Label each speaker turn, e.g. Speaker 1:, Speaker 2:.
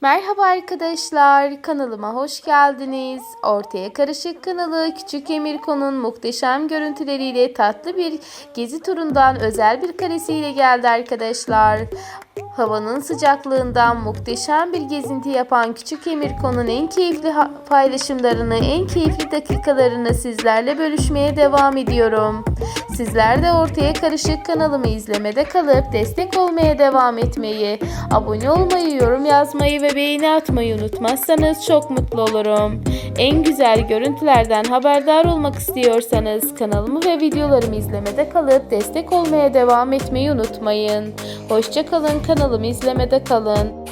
Speaker 1: Merhaba arkadaşlar, kanalıma hoş geldiniz. Ortaya Karışık kanalı Küçük Emirko'nun muhteşem görüntüleriyle tatlı bir gezi turundan özel bir karesiyle geldi arkadaşlar. Havanın sıcaklığından muhteşem bir gezinti yapan Küçük Emirko'nun en keyifli paylaşımlarını, en keyifli dakikalarını sizlerle bölüşmeye devam ediyorum. Sizler de Ortaya Karışık kanalımı izlemede kalıp destek olmaya devam etmeyi, abone olmayı, yorum yazmayı ve beğeni atmayı unutmazsanız çok mutlu olurum. En güzel görüntülerden haberdar olmak istiyorsanız kanalımı ve videolarımı izlemede kalıp destek olmaya devam etmeyi unutmayın. Hoşçakalın kanalımı izlemede kalın.